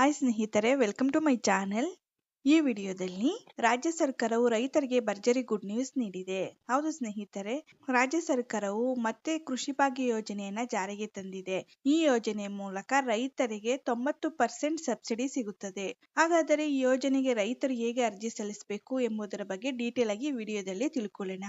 Hi ಸ್ನೇಹಿತರೆ welcome to my channel ಈ ವಿಡಿಯೋದಲ್ಲಿ ರಾಜ್ಯ ಸರ್ಕಾರವು ರೈತರಿಗೆ ಭರ್ಜರಿ ಗುಡ್ ನ್ಯೂಸ್ ನೀಡಿದೆ. ಹೌದು ಸ್ನೇಹಿತರೆ, ರಾಜ್ಯ ಸರ್ಕಾರವು ಮತ್ತೆ ಕೃಷಿ ಭಾಗ್ಯ ಯೋಜನೆಯನ್ನ ಜಾರಿಗೆ ತಂದಿದೆ. ಈ ಯೋಜನೆ ಮೂಲಕ ರೈತರಿಗೆ ತೊಂಬತ್ತು ಪರ್ಸೆಂಟ್ ಸಬ್ಸಿಡಿ ಸಿಗುತ್ತದೆ. ಹಾಗಾದರೆ ಈ ಯೋಜನೆಗೆ ರೈತರು ಹೇಗೆ ಅರ್ಜಿ ಸಲ್ಲಿಸಬೇಕು ಎಂಬುದರ ಬಗ್ಗೆ ಡೀಟೇಲ್ ಆಗಿ ವಿಡಿಯೋದಲ್ಲಿ ತಿಳ್ಕೊಳ್ಳೋಣ.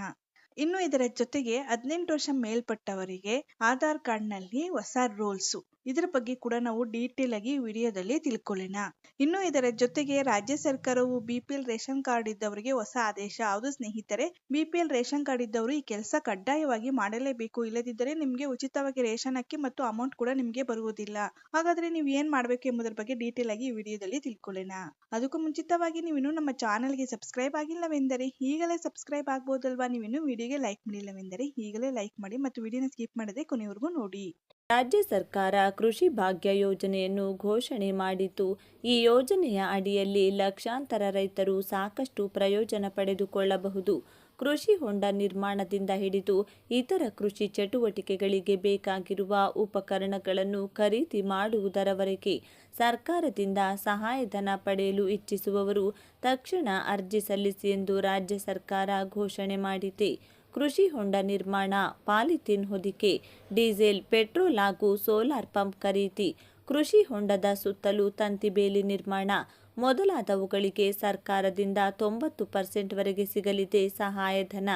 ಇನ್ನು ಇದರ ಜೊತೆಗೆ ಹದಿನೆಂಟು ವರ್ಷ ಮೇಲ್ಪಟ್ಟವರಿಗೆ ಆಧಾರ್ ಕಾರ್ಡ್ನಲ್ಲಿ ಹೊಸ ರೂಲ್ಸ್ ಇದರ ಬಗ್ಗೆ ಕೂಡ ನಾವು ಡೀಟೇಲ್ ಆಗಿ ವಿಡಿಯೋದಲ್ಲಿ ತಿಳ್ಕೊಳ್ಳೋಣ. ಇನ್ನು ಇದರ ಜೊತೆಗೆ ರಾಜ್ಯ ಸರ್ಕಾರವು ಬಿಪಿಎಲ್ ರೇಷನ್ ಕಾರ್ಡ್ ಇದ್ದವರಿಗೆ ಹೊಸ ಆದೇಶ. ಹೌದು ಸ್ನೇಹಿತರೆ ಬಿಪಿಎಲ್ ರೇಷನ್ ಕಾರ್ಡ್ ಇದ್ದವರು ಈ ಕೆಲಸ ಕಡ್ಡಾಯವಾಗಿ ಮಾಡಲೇಬೇಕು. ಇಲ್ಲದಿದ್ದರೆ ನಿಮಗೆ ಉಚಿತವಾಗಿ ರೇಷನ್ ಅಕ್ಕಿ ಮತ್ತು ಅಮೌಂಟ್ ಕೂಡ ನಿಮಗೆ ಬರುವುದಿಲ್ಲ. ಹಾಗಾದ್ರೆ ನೀವು ಏನ್ ಮಾಡಬೇಕು ಎಂಬುದರ ಬಗ್ಗೆ ಡೀಟೇಲ್ ಆಗಿ ಈ ವಿಡಿಯೋದಲ್ಲಿ ತಿಳ್ಕೊಳ್ಳೋಣ. ಅದಕ್ಕೂ ಮುಂಚಿತವಾಗಿ ನೀವು ಇನ್ನೂ ನಮ್ಮ ಚಾನೆಲ್ಗೆ ಸಬ್ಸ್ಕ್ರೈಬ್ ಆಗಿಲ್ಲವೆಂದರೆ ಈಗಲೇ ಸಬ್ಸ್ಕ್ರೈಬ್ ಆಗ್ಬೋದಲ್ವಾ? ನೀವು ವಿಡಿಯೋಗೆ ಲೈಕ್ ಮಾಡಿಲ್ಲವೆಂದರೆ ಈಗಲೇ ಲೈಕ್ ಮಾಡಿ ಮತ್ತು ವಿಡಿಯೋನ ಸ್ಕಿಪ್ ಮಾಡದೆ ಕೊನೆವರೆಗೂ ನೋಡಿ. ರಾಜ್ಯ ಸರ್ಕಾರ ಕೃಷಿ ಭಾಗ್ಯ ಯೋಜನೆಯನ್ನು ಘೋಷಣೆ ಮಾಡಿತು ಈ ಯೋಜನೆಯ ಅಡಿಯಲ್ಲಿ ಲಕ್ಷಾಂತರ ರೈತರು ಸಾಕಷ್ಟು ಪ್ರಯೋಜನ ಪಡೆದುಕೊಳ್ಳಬಹುದು. ಕೃಷಿ ಹೊಂಡ ನಿರ್ಮಾಣದಿಂದ ಹಿಡಿದು ಇತರ ಕೃಷಿ ಚಟುವಟಿಕೆಗಳಿಗೆ ಬೇಕಾಗಿರುವ ಉಪಕರಣಗಳನ್ನು ಖರೀದಿ ಮಾಡುವುದರವರೆಗೆ ಸರ್ಕಾರದಿಂದ ಸಹಾಯಧನ ಪಡೆಯಲು ಇಚ್ಛಿಸುವವರು ತಕ್ಷಣ ಅರ್ಜಿ ಸಲ್ಲಿಸಿ ಎಂದು ರಾಜ್ಯ ಸರ್ಕಾರ ಘೋಷಣೆ ಮಾಡಿದೆ. ಕೃಷಿ ಹೊಂಡ ನಿರ್ಮಾಣ, ಪಾಲಿಥಿನ್ ಹೊದಿಕೆ, ಡೀಸೆಲ್, ಪೆಟ್ರೋಲ್ ಹಾಗೂ ಸೋಲಾರ್ ಪಂಪ್ ಖರೀದಿ, ಕೃಷಿ ಹೊಂಡದ ಸುತ್ತಲೂ ತಂತಿ ಬೇಲಿ ನಿರ್ಮಾಣ ಮೊದಲಾದವುಗಳಿಗೆ ಸರ್ಕಾರದಿಂದ ತೊಂಬತ್ತು ಪರ್ಸೆಂಟ್ವರೆಗೆ ಸಿಗಲಿದೆ ಸಹಾಯಧನ.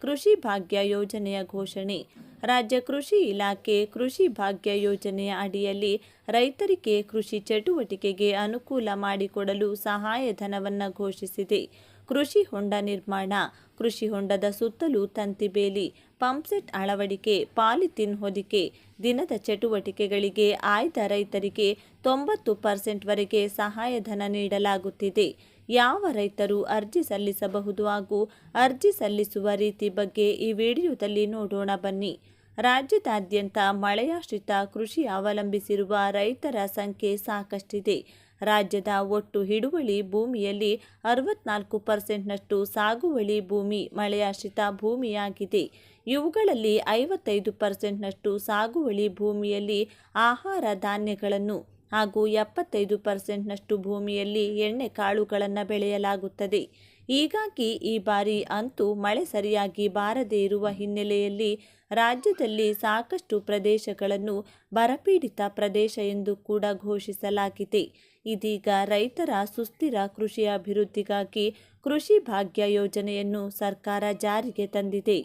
ಕೃಷಿ ಭಾಗ್ಯ ಯೋಜನೆಯ ಘೋಷಣೆ. ರಾಜ್ಯ ಕೃಷಿ ಇಲಾಖೆ ಕೃಷಿ ಭಾಗ್ಯ ಯೋಜನೆಯ ಅಡಿಯಲ್ಲಿ ರೈತರಿಗೆ ಕೃಷಿ ಚಟುವಟಿಕೆಗೆ ಅನುಕೂಲ ಮಾಡಿಕೊಡಲು ಸಹಾಯಧನವನ್ನು ಘೋಷಿಸಿದೆ. ಕೃಷಿ ಹೊಂಡ ನಿರ್ಮಾಣ. ಕೃಷಿ ಹೊಂಡದ ಸುತ್ತಲೂ ತಂತಿ ಬೇಲಿ, ಪಂಪ್ಸೆಟ್ ಅಳವಡಿಕೆ, ಪಾಲಿಥಿನ್ ಹೊದಿಕೆ, ದಿನದ ಚಟುವಟಿಕೆಗಳಿಗೆ ಆಯ್ದ ರೈತರಿಗೆ ತೊಂಬತ್ತು ಪರ್ಸೆಂಟ್ವರೆಗೆ ಸಹಾಯಧನ ನೀಡಲಾಗುತ್ತಿದೆ. ಯಾವ ರೈತರು ಅರ್ಜಿ ಸಲ್ಲಿಸಬಹುದು ಹಾಗೂ ಅರ್ಜಿ ಸಲ್ಲಿಸುವ ರೀತಿ ಬಗ್ಗೆ ಈ ವಿಡಿಯೋದಲ್ಲಿ ನೋಡೋಣ ಬನ್ನಿ. ರಾಜ್ಯದಾದ್ಯಂತ ಮಳೆಯಾಶ್ರಿತ ಕೃಷಿ ಅವಲಂಬಿಸಿರುವ ರೈತರ ಸಂಖ್ಯೆ ಸಾಕಷ್ಟಿದೆ. ರಾಜ್ಯದ ಒಟ್ಟು ಹಿಡುವಳಿ ಭೂಮಿಯಲ್ಲಿ ಅರವತ್ನಾಲ್ಕು ಪರ್ಸೆಂಟ್ನಷ್ಟು ಸಾಗುವಳಿ ಭೂಮಿ ಮಳೆಯಾಶ್ರಿತ ಭೂಮಿಯಾಗಿದೆ. ಇವುಗಳಲ್ಲಿ ಐವತ್ತೈದು ಪರ್ಸೆಂಟ್ನಷ್ಟು ಸಾಗುವಳಿ ಭೂಮಿಯಲ್ಲಿ ಆಹಾರ ಧಾನ್ಯಗಳನ್ನು ಹಾಗೂ ಎಪ್ಪತ್ತೈದು ಪರ್ಸೆಂಟ್ನಷ್ಟು ಭೂಮಿಯಲ್ಲಿ ಎಣ್ಣೆ ಕಾಳುಗಳನ್ನು ಬೆಳೆಯಲಾಗುತ್ತದೆ. ಹೀಗಾಗಿ ಈ ಬಾರಿ ಅಂತೂ ಮಳೆ ಸರಿಯಾಗಿ ಬಾರದೇ ಇರುವ ಹಿನ್ನೆಲೆಯಲ್ಲಿ ರಾಜ್ಯದಲ್ಲಿ ಸಾಕಷ್ಟು ಪ್ರದೇಶಗಳನ್ನು ಬರಪೀಡಿತ ಪ್ರದೇಶ ಎಂದು ಕೂಡ ಘೋಷಿಸಲಾಗಿದೆ. ಇದೀಗ ರೈತರ ಸುಸ್ಥಿರ ಕೃಷಿ ಅಭಿವೃದ್ಧಿಗಾಗಿ ಕೃಷಿ ಭಾಗ್ಯ ಯೋಜನೆಯನ್ನು ಸರ್ಕಾರ ಜಾರಿಗೆ ತಂದಿದೆ.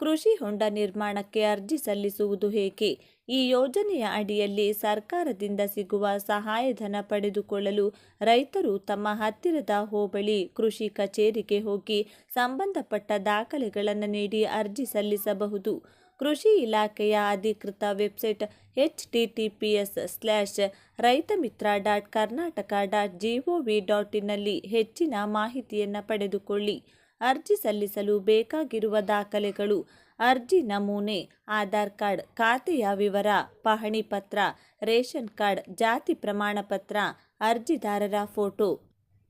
ಕೃಷಿ ಹೊಂಡ ನಿರ್ಮಾಣಕ್ಕೆ ಅರ್ಜಿ ಸಲ್ಲಿಸುವುದು ಹೇಗೆ? ಈ ಯೋಜನೆಯ ಅಡಿಯಲ್ಲಿ ಸರ್ಕಾರದಿಂದ ಸಿಗುವ ಸಹಾಯಧನ ಪಡೆದುಕೊಳ್ಳಲು ರೈತರು ತಮ್ಮ ಹತ್ತಿರದ ಹೋಬಳಿ ಕೃಷಿ ಕಚೇರಿಗೆ ಹೋಗಿ ಸಂಬಂಧಪಟ್ಟ ದಾಖಲೆಗಳನ್ನು ನೀಡಿ ಅರ್ಜಿ ಸಲ್ಲಿಸಬಹುದು. ಕೃಷಿ ಇಲಾಖೆಯ ಅಧಿಕೃತ website H T T P S slash Raitha Mitra dot Karnataka dot G dot ಇನ್ನಲ್ಲಿ ಹೆಚ್ಚಿನ ಮಾಹಿತಿಯನ್ನು ಪಡೆದುಕೊಳ್ಳಿ. ಅರ್ಜಿ ಸಲ್ಲಿಸಲು ಬೇಕಾಗಿರುವ ದಾಖಲೆಗಳು ಅರ್ಜಿ ನಮೂನೆ, ಆಧಾರ್ ಕಾರ್ಡ್, ಖಾತೆಯ ವಿವರ, ಪಹಣಿ ಪತ್ರ, ರೇಷನ್ ಕಾರ್ಡ್, ಜಾತಿ ಪ್ರಮಾಣ ಪತ್ರ, ಅರ್ಜಿದಾರರ ಫೋಟೋ.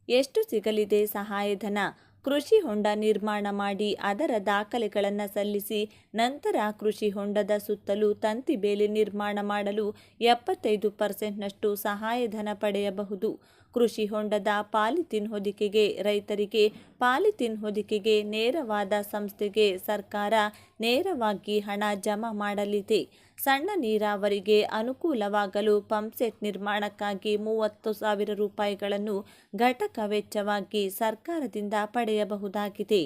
ಎಷ್ಟು ಸಿಗಲಿದೆ ಸಹಾಯಧನ? ಕೃಷಿ ಹೊಂಡ ನಿರ್ಮಾಣ ಮಾಡಿ ಅದರ ದಾಖಲೆಗಳನ್ನು ಸಲ್ಲಿಸಿ ನಂತರ ಕೃಷಿ ಹೊಂಡದ ಸುತ್ತಲೂ ತಂತಿ ಬೇಲಿ ನಿರ್ಮಾಣ ಮಾಡಲು ಎಪ್ಪತ್ತೈದು ಪರ್ಸೆಂಟ್ನಷ್ಟು ಸಹಾಯಧನ ಪಡೆಯಬಹುದು. ಕೃಷಿ ಹೊಂಡದ ಪಾಲಿಥೀನ್ ಹೊದಿಕೆಗೆ ರೈತರಿಗೆ ಪಾಲಿಥೀನ್ ಹೊದಿಕೆಗೆ ನೇರವಾದ ಸಂಸ್ಥೆಗೆ ಸರ್ಕಾರ ನೇರವಾಗಿ ಹಣ ಜಮಾ ಮಾಡಲಿದೆ. ಸಣ್ಣ ನೀರಾವರಿಗೆ ಅನುಕೂಲವಾಗಲು ಪಂಪ್ಸೆಟ್ ನಿರ್ಮಾಣಕ್ಕಾಗಿ ಮೂವತ್ತು ಸಾವಿರ ರೂಪಾಯಿಗಳನ್ನು ಘಟಕ ವೆಚ್ಚವಾಗಿ ಸರ್ಕಾರದಿಂದ ಪಡೆಯಬಹುದಾಗಿದೆ.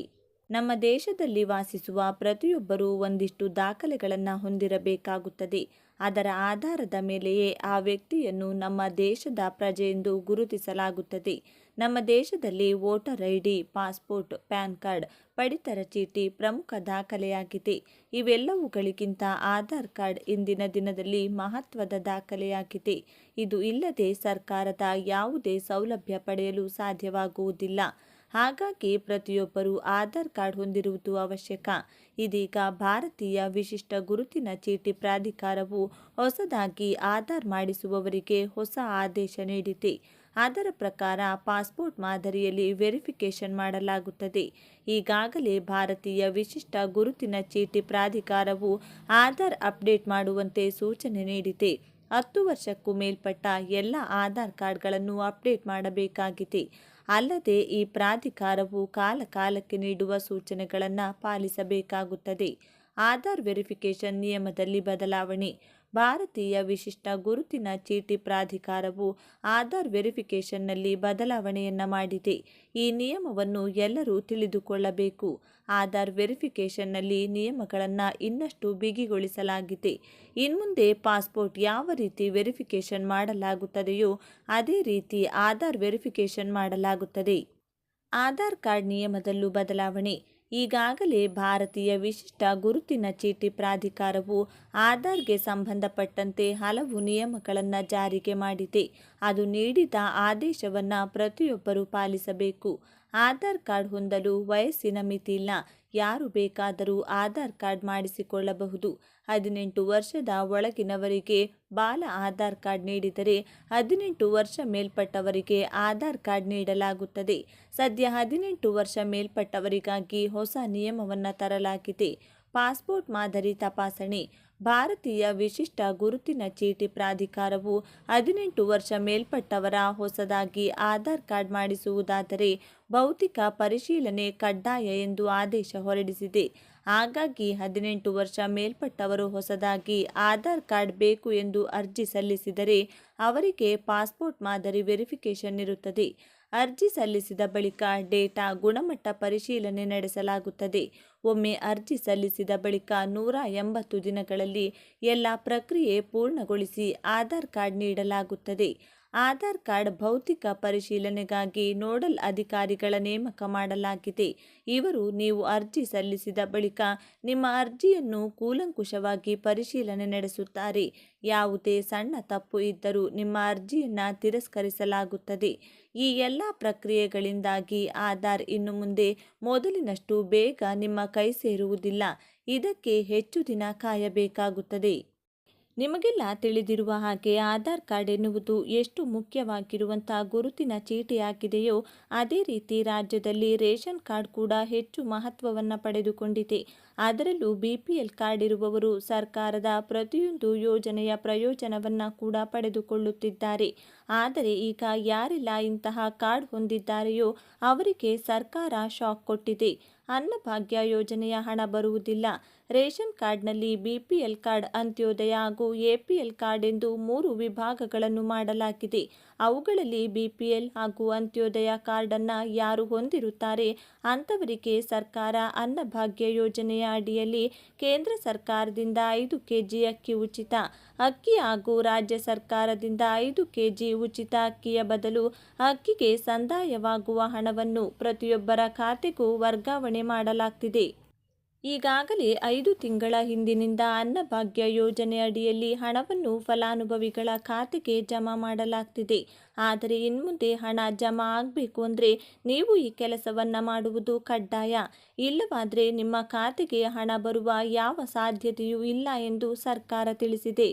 ನಮ್ಮ ದೇಶದಲ್ಲಿ ವಾಸಿಸುವ ಪ್ರತಿಯೊಬ್ಬರೂ ಒಂದಿಷ್ಟು ದಾಖಲೆಗಳನ್ನು ಹೊಂದಿರಬೇಕಾಗುತ್ತದೆ. ಅದರ ಆಧಾರದ ಮೇಲೆಯೇ ಆ ವ್ಯಕ್ತಿಯನ್ನು ನಮ್ಮ ದೇಶದ ಪ್ರಜೆ ಎಂದು ಗುರುತಿಸಲಾಗುತ್ತದೆ. ನಮ್ಮ ದೇಶದಲ್ಲಿ voter I D passport, PAN card, ಪಡಿತರ ಚೀಟಿ ಪ್ರಮುಖ ದಾಖಲೆಯಾಗಿದೆ. ಇವೆಲ್ಲವುಗಳಿಗಿಂತ ಆಧಾರ್ ಕಾರ್ಡ್ ಇಂದಿನ ದಿನದಲ್ಲಿ ಮಹತ್ವದ ದಾಖಲೆಯಾಗಿದೆ. ಇದು ಇಲ್ಲದೆ ಸರ್ಕಾರದ ಯಾವುದೇ ಸೌಲಭ್ಯ ಪಡೆಯಲು ಸಾಧ್ಯವಾಗುವುದಿಲ್ಲ. ಹಾಗಾಗಿ ಪ್ರತಿಯೊಬ್ಬರೂ ಆಧಾರ್ ಕಾರ್ಡ್ ಹೊಂದಿರುವುದು ಅವಶ್ಯಕ. ಇದೀಗ ಭಾರತೀಯ ವಿಶಿಷ್ಟ ಗುರುತಿನ ಚೀಟಿ ಪ್ರಾಧಿಕಾರವು ಹೊಸದಾಗಿ ಆಧಾರ್ ಮಾಡಿಸುವವರಿಗೆ ಹೊಸ ಆದೇಶ ನೀಡಿದೆ. ಅದರ ಪ್ರಕಾರ ಪಾಸ್ಪೋರ್ಟ್ ಮಾದರಿಯಲ್ಲಿ ವೆರಿಫಿಕೇಷನ್ ಮಾಡಲಾಗುತ್ತದೆ. ಈಗಾಗಲೇ ಭಾರತೀಯ ವಿಶಿಷ್ಟ ಗುರುತಿನ ಚೀಟಿ ಪ್ರಾಧಿಕಾರವು ಆಧಾರ್ ಅಪ್ಡೇಟ್ ಮಾಡುವಂತೆ ಸೂಚನೆ ನೀಡಿದೆ. ಹತ್ತು ವರ್ಷಕ್ಕೂ ಮೇಲ್ಪಟ್ಟ ಎಲ್ಲ ಆಧಾರ್ ಕಾರ್ಡ್ಗಳನ್ನು ಅಪ್ಡೇಟ್ ಮಾಡಬೇಕಾಗಿದೆ. ಅಲ್ಲದೆ ಈ ಪ್ರಾಧಿಕಾರವು ಕಾಲಕಾಲಕ್ಕೆ ನೀಡುವ ಸೂಚನೆಗಳನ್ನು ಪಾಲಿಸಬೇಕಾಗುತ್ತದೆ. ಆಧಾರ್ ವೆರಿಫಿಕೇಷನ್ ನಿಯಮದಲ್ಲಿ ಬದಲಾವಣೆ. ಭಾರತೀಯ ವಿಶಿಷ್ಟ ಗುರುತಿನ ಚೀಟಿ ಪ್ರಾಧಿಕಾರವು ಆಧಾರ್ ವೆರಿಫಿಕೇಷನ್ನಲ್ಲಿ ಬದಲಾವಣೆಯನ್ನು ಮಾಡಿದೆ. ಈ ನಿಯಮವನ್ನು ಎಲ್ಲರೂ ತಿಳಿದುಕೊಳ್ಳಬೇಕು. ಆಧಾರ್ ವೆರಿಫಿಕೇಷನ್ನಲ್ಲಿ ನಿಯಮಗಳನ್ನು ಇನ್ನಷ್ಟು ಬಿಗಿಗೊಳಿಸಲಾಗಿದೆ. ಇನ್ಮುಂದೆ ಪಾಸ್ಪೋರ್ಟ್ ಯಾವ ರೀತಿ ವೆರಿಫಿಕೇಷನ್ ಮಾಡಲಾಗುತ್ತದೆಯೋ ಅದೇ ರೀತಿ ಆಧಾರ್ ವೆರಿಫಿಕೇಷನ್ ಮಾಡಲಾಗುತ್ತದೆ. ಆಧಾರ್ ಕಾರ್ಡ್ ನಿಯಮದಲ್ಲೂ ಬದಲಾವಣೆ. ಈಗಾಗಲೇ ಭಾರತೀಯ ವಿಶಿಷ್ಟ ಗುರುತಿನ ಚೀಟಿ ಪ್ರಾಧಿಕಾರವು ಆಧಾರ್ಗೆ ಸಂಬಂಧಪಟ್ಟಂತೆ ಹಲವು ನಿಯಮಗಳನ್ನು ಜಾರಿಗೆ ಮಾಡಿದೆ. ಅದು ನೀಡಿದ ಆದೇಶವನ್ನು ಪ್ರತಿಯೊಬ್ಬರೂ ಪಾಲಿಸಬೇಕು. ಆಧಾರ್ ಕಾರ್ಡ್ ಹೊಂದಲು ವಯಸ್ಸಿನ ಮಿತಿ ಇಲ್ಲ. ಯಾರು ಬೇಕಾದರೂ ಆಧಾರ್ ಕಾರ್ಡ್ ಮಾಡಿಸಿಕೊಳ್ಳಬಹುದು. ಹದಿನೆಂಟು ವರ್ಷದ ಒಳಗಿನವರಿಗೆ ಬಾಲ ಆಧಾರ್ ಕಾರ್ಡ್ ನೀಡಿದರೆ ಹದಿನೆಂಟು ವರ್ಷ ಮೇಲ್ಪಟ್ಟವರಿಗೆ ಆಧಾರ್ ಕಾರ್ಡ್ ನೀಡಲಾಗುತ್ತದೆ. ಸದ್ಯ ಹದಿನೆಂಟು ವರ್ಷ ಮೇಲ್ಪಟ್ಟವರಿಗಾಗಿ ಹೊಸ ನಿಯಮವನ್ನು ತರಲಾಗಿದೆ. ಪಾಸ್ಪೋರ್ಟ್ ಮಾದರಿ ತಪಾಸಣೆ ಭಾರತೀಯ ವಿಶಿಷ್ಟ ಗುರುತಿನ ಚೀಟಿ ಪ್ರಾಧಿಕಾರವು ಹದಿನೆಂಟು ವರ್ಷ ಮೇಲ್ಪಟ್ಟವರ ಹೊಸದಾಗಿ ಆಧಾರ್ ಕಾರ್ಡ್ ಮಾಡಿಸುವುದಾದರೆ ಭೌತಿಕ ಪರಿಶೀಲನೆ ಕಡ್ಡಾಯ ಎಂದು ಆದೇಶ ಹೊರಡಿಸಿದೆ. ಹಾಗಾಗಿ ಹದಿನೆಂಟು ವರ್ಷ ಮೇಲ್ಪಟ್ಟವರು ಹೊಸದಾಗಿ ಆಧಾರ್ ಕಾರ್ಡ್ ಬೇಕು ಎಂದು ಅರ್ಜಿ ಸಲ್ಲಿಸಿದರೆ ಅವರಿಗೆ ಪಾಸ್ಪೋರ್ಟ್ ಮಾದರಿ ವೆರಿಫಿಕೇಷನ್ ಇರುತ್ತದೆ. ಅರ್ಜಿ ಸಲ್ಲಿಸಿದ ಬಳಿಕ ಡೇಟಾ ಗುಣಮಟ್ಟ ಪರಿಶೀಲನೆ ನಡೆಸಲಾಗುತ್ತದೆ. ಒಮ್ಮೆ ಅರ್ಜಿ ಸಲ್ಲಿಸಿದ ಬಳಿಕ ನೂರ ಎಂಬತ್ತು ದಿನಗಳಲ್ಲಿ ಎಲ್ಲ ಪ್ರಕ್ರಿಯೆ ಪೂರ್ಣಗೊಳಿಸಿ ಆಧಾರ್ ಕಾರ್ಡ್ ನೀಡಲಾಗುತ್ತದೆ. ಆಧಾರ್ ಕಾರ್ಡ್ ಭೌತಿಕ ಪರಿಶೀಲನೆಗಾಗಿ ನೋಡಲ್ ಅಧಿಕಾರಿಗಳ ನೇಮಕ ಮಾಡಲಾಗಿದೆ. ಇವರು ನೀವು ಅರ್ಜಿ ಸಲ್ಲಿಸಿದ ಬಳಿಕ ನಿಮ್ಮ ಅರ್ಜಿಯನ್ನು ಕೂಲಂಕುಷವಾಗಿ ಪರಿಶೀಲನೆ ನಡೆಸುತ್ತಾರೆ. ಯಾವುದೇ ಸಣ್ಣ ತಪ್ಪು ಇದ್ದರೂ ನಿಮ್ಮ ಅರ್ಜಿಯನ್ನು ತಿರಸ್ಕರಿಸಲಾಗುತ್ತದೆ. ಈ ಎಲ್ಲ ಪ್ರಕ್ರಿಯೆಗಳಿಂದಾಗಿ ಆಧಾರ್ ಇನ್ನು ಮುಂದೆ ಮೊದಲಿನಷ್ಟು ಬೇಗ ನಿಮ್ಮ ಕೈ ಸೇರುವುದಿಲ್ಲ. ಇದಕ್ಕೆ ಹೆಚ್ಚು ದಿನ ಕಾಯಬೇಕಾಗುತ್ತದೆ. ನಿಮಗೆಲ್ಲ ತಿಳಿದಿರುವ ಹಾಗೆ ಆಧಾರ್ ಕಾರ್ಡ್ ಎನ್ನುವುದು ಎಷ್ಟು ಮುಖ್ಯವಾಗಿರುವಂಥ ಗುರುತಿನ ಚೀಟಿಯಾಗಿದೆಯೋ ಅದೇ ರೀತಿ ರಾಜ್ಯದಲ್ಲಿ ರೇಷನ್ ಕಾರ್ಡ್ ಕೂಡ ಹೆಚ್ಚು ಮಹತ್ವವನ್ನು ಪಡೆದುಕೊಂಡಿದೆ. ಅದರಲ್ಲೂ ಬಿ ಪಿ ಎಲ್ ಕಾರ್ಡ್ ಇರುವವರು ಸರ್ಕಾರದ ಪ್ರತಿಯೊಂದು ಯೋಜನೆಯ ಪ್ರಯೋಜನವನ್ನು ಕೂಡ ಪಡೆದುಕೊಳ್ಳುತ್ತಿದ್ದಾರೆ. ಆದರೆ ಈಗ ಯಾರೆಲ್ಲ ಇಂತಹ ಕಾರ್ಡ್ ಹೊಂದಿದ್ದಾರೆಯೋ ಅವರಿಗೆ ಸರ್ಕಾರ ಶಾಕ್ ಕೊಟ್ಟಿದೆ. ಅನ್ನಭಾಗ್ಯ ಯೋಜನೆಯ ಹಣ ಬರುವುದಿಲ್ಲ. ರೇಷನ್ ಕಾರ್ಡ್ನಲ್ಲಿ ಬಿಪಿಎಲ್ ಕಾರ್ಡ್ ಅಂತ್ಯೋದಯ ಹಾಗೂ ಎಪಿಎಲ್ ಕಾರ್ಡ್ ಎಂದು ಮೂರು ವಿಭಾಗಗಳನ್ನು ಮಾಡಲಾಗಿದೆ. ಅವುಗಳಲ್ಲಿ ಬಿಪಿಎಲ್ ಹಾಗೂ ಅಂತ್ಯೋದಯ ಕಾರ್ಡನ್ನು ಯಾರು ಹೊಂದಿರುತ್ತಾರೆ ಅಂಥವರಿಗೆ ಸರ್ಕಾರ ಅನ್ನಭಾಗ್ಯ ಯೋಜನೆಯ ಅಡಿಯಲ್ಲಿ ಕೇಂದ್ರ ಸರ್ಕಾರದಿಂದ ಐದು ಕೆಜಿ ಅಕ್ಕಿ ಉಚಿತ. ಅಕ್ಕಿ ಹಾಗೂ ರಾಜ್ಯ ಸರ್ಕಾರದಿಂದ ಐದು ಕೆಜಿ ಉಚಿತ ಅಕ್ಕಿಯ ಬದಲು ಅಕ್ಕಿಗೆ ಸಂದಾಯವಾಗುವ ಹಣವನ್ನು ಪ್ರತಿಯೊಬ್ಬರ ಖಾತೆಗೂ ವರ್ಗಾವಣೆ ಮಾಡಲಾಗ್ತಿದೆ. ಈಗಾಗಲೇ ಐದು ತಿಂಗಳ ಹಿಂದಿನಿಂದ ಅನ್ನಭಾಗ್ಯ ಯೋಜನೆ ಅಡಿಯಲ್ಲಿ ಹಣವನ್ನು ಫಲಾನುಭವಿಗಳ ಖಾತೆಗೆ ಜಮಾ ಮಾಡಲಾಗ್ತಿದೆ. ಆದರೆ ಇನ್ಮುಂದೆ ಹಣ ಜಮಾ ಆಗಬೇಕು ಅಂದರೆ ನೀವು ಈ ಕೆಲಸವನ್ನು ಮಾಡುವುದು ಕಡ್ಡಾಯ. ಇಲ್ಲವಾದರೆ ನಿಮ್ಮ ಖಾತೆಗೆ ಹಣ ಬರುವ ಯಾವ ಸಾಧ್ಯತೆಯೂ ಇಲ್ಲ ಎಂದು ಸರ್ಕಾರ ತಿಳಿಸಿದೆ.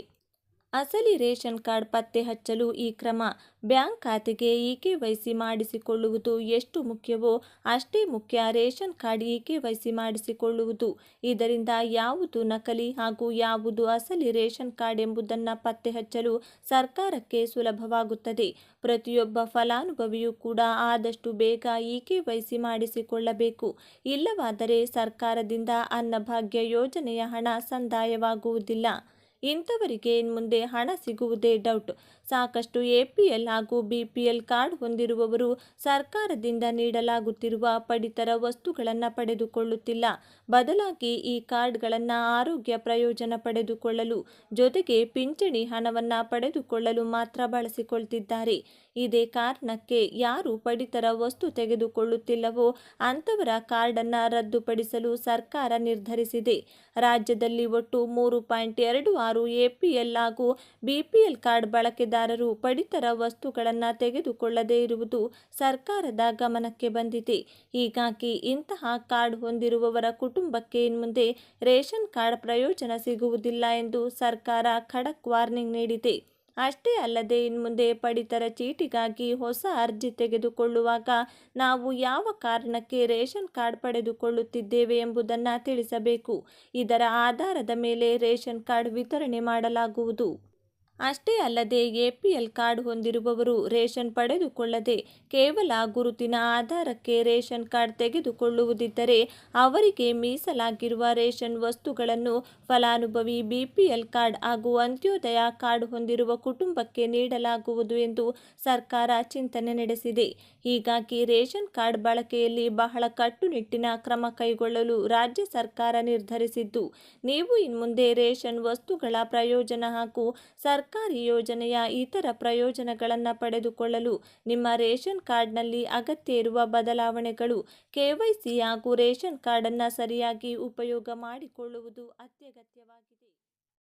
ಅಸಲಿ ರೇಷನ್ ಕಾರ್ಡ್ ಪತ್ತೆ ಹಚ್ಚಲು ಈ ಕ್ರಮ. ಬ್ಯಾಂಕ್ ಖಾತೆಗೆ ಇ ಕೆ ವೈಸಿ ಮಾಡಿಸಿಕೊಳ್ಳುವುದು ಎಷ್ಟು ಮುಖ್ಯವೋ ಅಷ್ಟೇ ಮುಖ್ಯ ration card E K Y C ಮಾಡಿಸಿಕೊಳ್ಳುವುದು. ಇದರಿಂದ ಯಾವುದು ನಕಲಿ ಹಾಗೂ ಯಾವುದು ಅಸಲಿ ರೇಷನ್ ಕಾರ್ಡ್ ಎಂಬುದನ್ನು ಪತ್ತೆ ಹಚ್ಚಲು ಸರ್ಕಾರಕ್ಕೆ ಸುಲಭವಾಗುತ್ತದೆ. ಪ್ರತಿಯೊಬ್ಬ ಫಲಾನುಭವಿಯೂ ಕೂಡ ಆದಷ್ಟು ಬೇಗ ಇ ಕೆ ವೈಸಿ ಮಾಡಿಸಿಕೊಳ್ಳಬೇಕು. ಇಲ್ಲವಾದರೆ ಸರ್ಕಾರದಿಂದ ಅನ್ನಭಾಗ್ಯ ಯೋಜನೆಯ ಹಣ ಸಂದಾಯವಾಗುವುದಿಲ್ಲ. ಇಂಥವರಿಗೆ ಇನ್ಮುಂದೆ ಹಣ ಸಿಗುವುದೇ ಡೌಟ್ ಸಾಕಷ್ಟು ಎಪಿಎಲ್ ಹಾಗೂ ಬಿಪಿಎಲ್ ಕಾರ್ಡ್ ಹೊಂದಿರುವವರು ಸರ್ಕಾರದಿಂದ ನೀಡಲಾಗುತ್ತಿರುವ ಪಡಿತರ ವಸ್ತುಗಳನ್ನು ಪಡೆದುಕೊಳ್ಳುತ್ತಿಲ್ಲ. ಬದಲಾಗಿ ಈ ಕಾರ್ಡ್ಗಳನ್ನು ಆರೋಗ್ಯ ಪ್ರಯೋಜನ ಪಡೆದುಕೊಳ್ಳಲು, ಜೊತೆಗೆ ಪಿಂಚಣಿ ಹಣವನ್ನು ಪಡೆದುಕೊಳ್ಳಲು ಮಾತ್ರ ಬಳಸಿಕೊಳ್ತಿದ್ದಾರೆ. ಇದೇ ಕಾರಣಕ್ಕೆ ಯಾರು ಪಡಿತರ ವಸ್ತು ತೆಗೆದುಕೊಳ್ಳುತ್ತಿಲ್ಲವೋ ಅಂಥವರ ಕಾರ್ಡನ್ನು ರದ್ದುಪಡಿಸಲು ಸರ್ಕಾರ ನಿರ್ಧರಿಸಿದೆ. ರಾಜ್ಯದಲ್ಲಿ ಒಟ್ಟು ಮೂರು ಪಾಯಿಂಟ್ ಎರಡು ಆರು ಎಪಿಎಲ್ ಹಾಗೂ ಬಿಪಿಎಲ್ ಕಾರ್ಡ್ ಎಲ್ ಪಡಿತರ ವಸ್ತುಗಳನ್ನು ತೆಗೆದುಕೊಳ್ಳದೇ ಇರುವುದು ಸರ್ಕಾರದ ಗಮನಕ್ಕೆ ಬಂದಿದೆ. ಹೀಗಾಗಿ ಇಂತಹ ಕಾರ್ಡ್ ಹೊಂದಿರುವವರ ಕುಟುಂಬಕ್ಕೆ ಇನ್ಮುಂದೆ ರೇಷನ್ ಕಾರ್ಡ್ ಪ್ರಯೋಜನ ಸಿಗುವುದಿಲ್ಲ ಎಂದು ಸರ್ಕಾರ ಖಡಕ್ ವಾರ್ನಿಂಗ್ ನೀಡಿದೆ. ಅಷ್ಟೇ ಅಲ್ಲದೆ ಇನ್ಮುಂದೆ ಪಡಿತರ ಚೀಟಿಗಾಗಿ ಹೊಸ ಅರ್ಜಿ ತೆಗೆದುಕೊಳ್ಳುವಾಗ ನಾವು ಯಾವ ಕಾರಣಕ್ಕೆ ರೇಷನ್ ಕಾರ್ಡ್ ಪಡೆದುಕೊಳ್ಳುತ್ತಿದ್ದೇವೆ ಎಂಬುದನ್ನು ತಿಳಿಸಬೇಕು. ಇದರ ಆಧಾರದ ಮೇಲೆ ರೇಷನ್ ಕಾರ್ಡ್ ವಿತರಣೆ ಮಾಡಲಾಗುವುದು. ಅಷ್ಟೇ ಅಲ್ಲದೆ ಎಪಿಎಲ್ ಕಾರ್ಡ್ ಹೊಂದಿರುವವರು ರೇಷನ್ ಪಡೆದುಕೊಳ್ಳದೆ ಕೇವಲ ಗುರುತಿನ ಆಧಾರಕ್ಕೆ ರೇಷನ್ ಕಾರ್ಡ್ ತೆಗೆದುಕೊಳ್ಳುವುದಿದ್ದರೆ ಅವರಿಗೆ ಮೀಸಲಾಗಿರುವ ರೇಷನ್ ವಸ್ತುಗಳನ್ನು ಫಲಾನುಭವಿ ಬಿಪಿಎಲ್ ಕಾರ್ಡ್ ಹಾಗೂ ಅಂತ್ಯೋದಯ ಕಾರ್ಡ್ ಹೊಂದಿರುವ ಕುಟುಂಬಕ್ಕೆ ನೀಡಲಾಗುವುದು ಎಂದು ಸರ್ಕಾರ ಚಿಂತನೆ ನಡೆಸಿದೆ. ಹೀಗಾಗಿ ರೇಷನ್ ಕಾರ್ಡ್ ಬಳಕೆಯಲ್ಲಿ ಬಹಳ ಕಟ್ಟುನಿಟ್ಟಿನ ಕ್ರಮ ಕೈಗೊಳ್ಳಲು ರಾಜ್ಯ ಸರ್ಕಾರ ನಿರ್ಧರಿಸಿದ್ದು, ನೀವು ಇನ್ಮುಂದೆ ರೇಷನ್ ವಸ್ತುಗಳ ಪ್ರಯೋಜನ ಹಾಗೂ ಸರ್ಕಾರಿ ಯೋಜನೆಯ ಇತರ ಪ್ರಯೋಜನಗಳನ್ನು ಪಡೆದುಕೊಳ್ಳಲು ನಿಮ್ಮ ರೇಷನ್ ಕಾರ್ಡ್ನಲ್ಲಿ ಅಗತ್ಯ ಇರುವ ಬದಲಾವಣೆಗಳು ಕೆವೈಸಿ ಹಾಗೂ ರೇಷನ್ ಕಾರ್ಡನ್ನು ಸರಿಯಾಗಿ ಉಪಯೋಗ ಮಾಡಿಕೊಳ್ಳುವುದು ಅತ್ಯಗತ್ಯವಾಗಿದೆ.